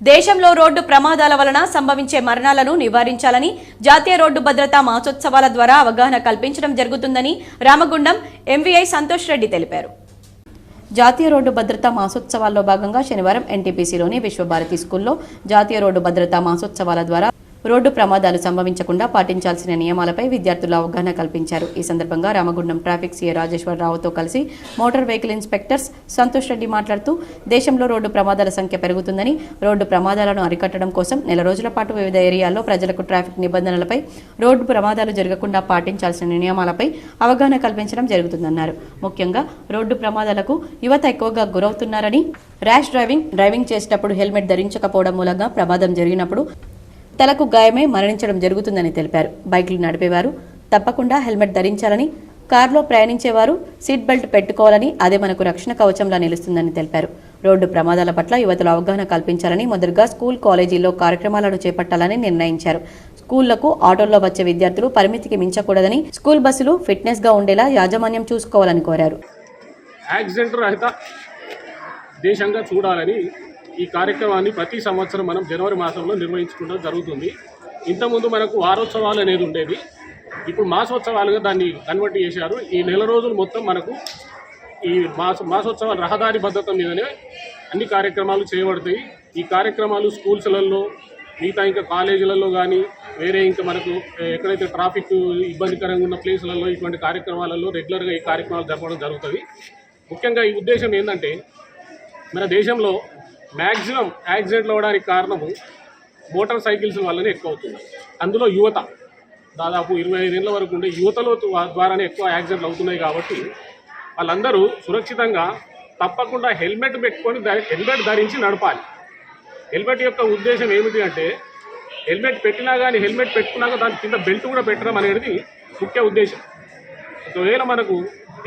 దేశంలో రోడ్డు ప్రమాదాల వలన సంభవించే మరణాలను నివారించాలని జాతీయ రోడ్డు భద్రతా మాసోత్సవాల ద్వారా అవగాహన కల్పించడం జరుగుతుందని రామగుండం ఎంవీఐ సంతోష్ రెడ్డి తెలిపారు. జాతీయ రోడ్డు భద్రతా మాసోత్సవాల్లో భాగంగా శనివారం ఎన్టీపీసీలోని విశ్వభారతి స్కూల్లో జాతీయ రోడ్డు భద్రతా మాసోత్సవాల ద్వారా రోడ్డు ప్రమాదాలు సంభవించకుండా పాటించాల్సిన నియమాలపై విద్యార్థులు అవగాహన కల్పించారు. ఈ సందర్భంగా రామగుండం ట్రాఫిక్ సీఏ రాజేశ్వరరావుతో కలిసి motor vehicle inspectors Santosh Reddy మాట్లాడుతూ దేశంలో రోడ్డు ప్రమాదాల సంఖ్య పెరుగుతుందని రోడ్డు ప్రమాదాలను అరికట్టడం కోసం నెల రోజుల పాటు వివిధ ఏరియాల్లో ప్రజలకు ట్రాఫిక్ నిబంధనలపై రోడ్డు ప్రమాదాలు జరగకుండా పాటించాల్సిన నియమాలపై అవగాహన కల్పించడం జరుగుతుందన్నారు. ముఖ్యంగా రోడ్డు ప్రమాదాలకు యువత ఎక్కువగా గురవుతున్నారని ర్యాష్ డ్రైవింగ్ డ్రైవింగ్ చేసేటప్పుడు హెల్మెట్ ధరించకపోవడం మూలంగా ప్రమాదం జరిగినప్పుడు తలకు గాయమై మరణించడం జరుగుతుందని తెలిపారు. బైక్లు నడిపేవారు తప్పకుండా హెల్మెట్ ధరించాలని కారులో ప్రయాణించేవారు సీట్ బెల్ట్ పెట్టుకోవాలని అదే మనకు రక్షణ కవచంలా నిలుస్తుందని తెలిపారు. రోడ్డు ప్రమాదాల పట్ల యువతలు అవగాహన కల్పించాలని మొదటగా స్కూల్ కాలేజీల్లో కార్యక్రమాలను చేపట్టాలని నిర్ణయించారు. స్కూళ్ళకు ఆటోల్లో వచ్చే విద్యార్థులు పరిమితికి మించకూడదని స్కూల్ బస్సులు ఫిట్నెస్గా ఉండేలా యాజమాన్యం చూసుకోవాలని కోరారు. యాక్సిడెంట్ రహిత దేశంగా చూడాలని ఈ కార్యక్రమాన్ని ప్రతి సంవత్సరం మనం జనవరి మాసంలో నిర్వహించుకోవడం జరుగుతుంది. ఇంతకుముందు మనకు వారోత్సవాలు అనేది ఉండేది ఇప్పుడు మాసోత్సవాలుగా దాన్ని కన్వర్ట్ చేశారు. ఈ నెల రోజులు మొత్తం మనకు ఈ మాస మాసోత్సవాలు రహదారి భద్రత మీదనే అన్ని కార్యక్రమాలు చేయబడతాయి. ఈ కార్యక్రమాలు స్కూల్స్లలో మిగతా ఇంకా కాలేజీలలో కానీ వేరే ఇంకా మనకు ఎక్కడైతే ట్రాఫిక్ ఇబ్బందికరంగా ఉన్న ప్లేసులలో ఇటువంటి కార్యక్రమాలలో రెగ్యులర్గా ఈ కార్యక్రమాలు జరపడం జరుగుతుంది. ముఖ్యంగా ఈ ఉద్దేశం ఏంటంటే మన దేశంలో మ్యాక్సిమం యాక్సిడెంట్లు అవ్వడానికి కారణము మోటార్ సైకిల్స్ వల్లనే ఎక్కువ అవుతుంది అందులో యువత దాదాపు ఇరవై ఐదేళ్ళ వరకు ఉండే యువతలో ద్వారానే ఎక్కువ యాక్సిడెంట్లు అవుతున్నాయి కాబట్టి వాళ్ళందరూ సురక్షితంగా తప్పకుండా హెల్మెట్ పెట్టుకొని హెల్మెట్ ధరించి నడపాలి. హెల్మెట్ యొక్క ఉద్దేశం ఏమిటి అంటే హెల్మెట్ పెట్టినా కానీ హెల్మెట్ పెట్టుకున్నాక దాని కింద బెల్ట్ కూడా పెట్టడం అనేది ముఖ్య ఉద్దేశం. ఒకవేళ మనకు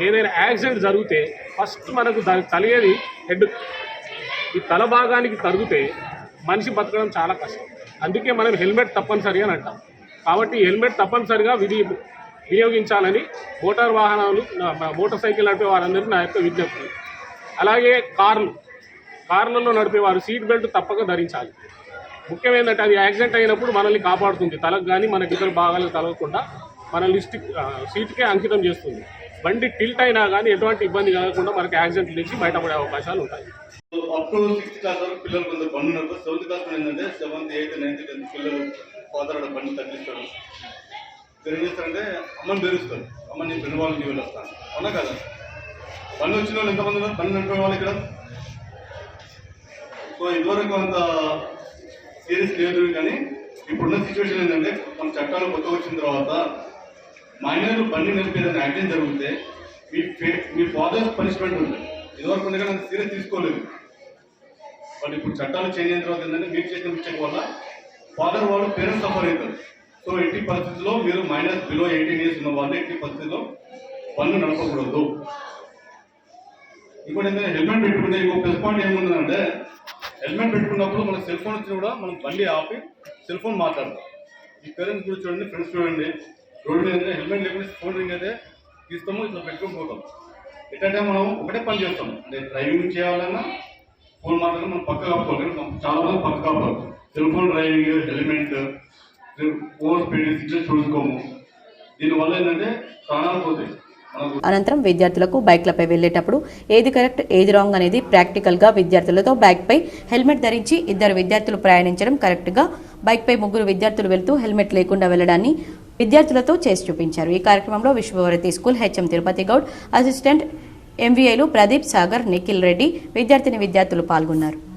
ఏదైనా యాక్సిడెంట్ జరిగితే ఫస్ట్ మనకు దానికి తలిగేది హెడ్ ఈ తల భాగానికి తరిగితే మనిషి బతకడం చాలా కష్టం. అందుకే మనం హెల్మెట్ తప్పనిసరి అని అంటాం. కాబట్టి హెల్మెట్ తప్పనిసరిగా విధి వినియోగించాలని మోటార్ వాహనాలు మోటార్ సైకిల్ నడిపే వారందరికీ నా యొక్క విజ్ఞప్తి. అలాగే కార్లు. కార్లలో నడిపేవారు సీట్ బెల్ట్ తప్పక ధరించాలి. ముఖ్యం ఏంటంటే అది యాక్సిడెంట్ అయినప్పుడు మనల్ని కాపాడుతుంది. తలకు కానీ మనకి ఇతర భాగాలకు తలగకుండా మనల్ని స్టిక్ సీట్కే అంకితం చేస్తుంది. బండి టిల్ట్ అయినా కానీ ఎటువంటి ఇబ్బంది కలగకుండా మనకి యాక్సిడెంట్ నుంచి బయటపడే అవకాశాలు ఉంటాయి. అప్ టు సిక్స్త్ క్లాస్ వరకు పిల్లలు కొంత బండి ఉన్నప్పుడు సెవెంత్ క్లాస్ ఏంటంటే సెవెంత్ ఎయిత్ నైన్త్ టెన్త్ పిల్లలు ఫాదర్ అక్కడ బండి తగ్గిస్తాడు ఏం చేస్తారంటే అమ్మని బెరుస్తారు అమ్మ నీ ఫ్రెండ్ వాళ్ళని నీళ్ళు వస్తాను. అవునా కదా? బండి వచ్చిన వాళ్ళు ఎంతమంది ఉన్నారు? బండి నడిపే వాళ్ళు ఇక్కడ? సో ఇదివరకు అంత సీరియస్ లేదు కానీ ఇప్పుడున్న సిచ్యువేషన్ ఏంటంటే మన చట్టాలు కొత్త వచ్చిన తర్వాత మైనర్లు బండి నడిపేదని యాక్సిడెంట్ జరిగితే మీ ఫే- మీ ఫాదర్స్ పనిష్మెంట్ ఉంది ఇదివరకు ఉండగా అంత సీరియస్ తీసుకోలేదు. వాళ్ళు ఇప్పుడు చట్టాలు చేంజ్ అయిన తర్వాత ఏంటంటే మీరు చేసిన మిస్టేక్ వల్ల ఫాదర్ వాళ్ళు పేరెంట్స్ సఫర్ అవుతారు. సో ఎట్టి పరిస్థితుల్లో మీరు మైనస్ బిలో ఎయిటీన్ ఇయర్స్ ఉన్న వాళ్ళు ఎట్టి పరిస్థితుల్లో పన్ను నడపకూడదు. ఇంకోటి ఏంటంటే హెల్మెట్ పెట్టుకుంటే ఇంకో ప్లస్ పాయింట్ ఏముందంటే హెల్మెట్ పెట్టుకున్నప్పుడు మన సెల్ ఫోన్ వచ్చినా కూడా మనం బండి ఆపి సెల్ ఫోన్ మాట్లాడతాం. ఈ పేరెంట్స్ గురించి చూడండి ఫ్రెండ్స్ చూడండి. రోడ్డు మీద హెల్మెట్ లేకుండా ఫోన్ రింగ్ అయితే తీస్తాము ఇట్లా పెట్టుకొని పోతాం. ఎట్లంటే మనం ఒకటే పని చేస్తాం. అంటే డ్రైవింగ్ చేయాలన్నా ఫోన్ మాత్రం మనం పక్క కాపుకోవాలి కానీ చాలా మంది పక్క కాపుకోవాలి. Cell phone driving helmet over speed signal చూసుకోము. దీనివల్ల ఏంటంటే ప్రాణాలు పోతాయి. అనంతరం విద్యార్థులకు బైక్లపై వెళ్ళేటప్పుడు ఏది కరెక్ట్ ఏది రాంగ్ అనేది ప్రాక్టికల్గా విద్యార్థులతో బైక్పై హెల్మెట్ ధరించి ఇద్దరు విద్యార్థులు ప్రయాణించడం కరెక్ట్గా. బైక్పై ముగ్గురు విద్యార్థులు వెళ్తూ హెల్మెట్ లేకుండా వెళ్ళడాన్ని విద్యార్థులతో చేసి చూపించారు. ఈ కార్యక్రమంలో Vishwabharati school HM Tirupati Goud assistant ఎంవీఐలు ప్రదీప్ సాగర్ నిఖిల్ రెడ్డి విద్యార్థిని విద్యార్థులు పాల్గొన్నారు.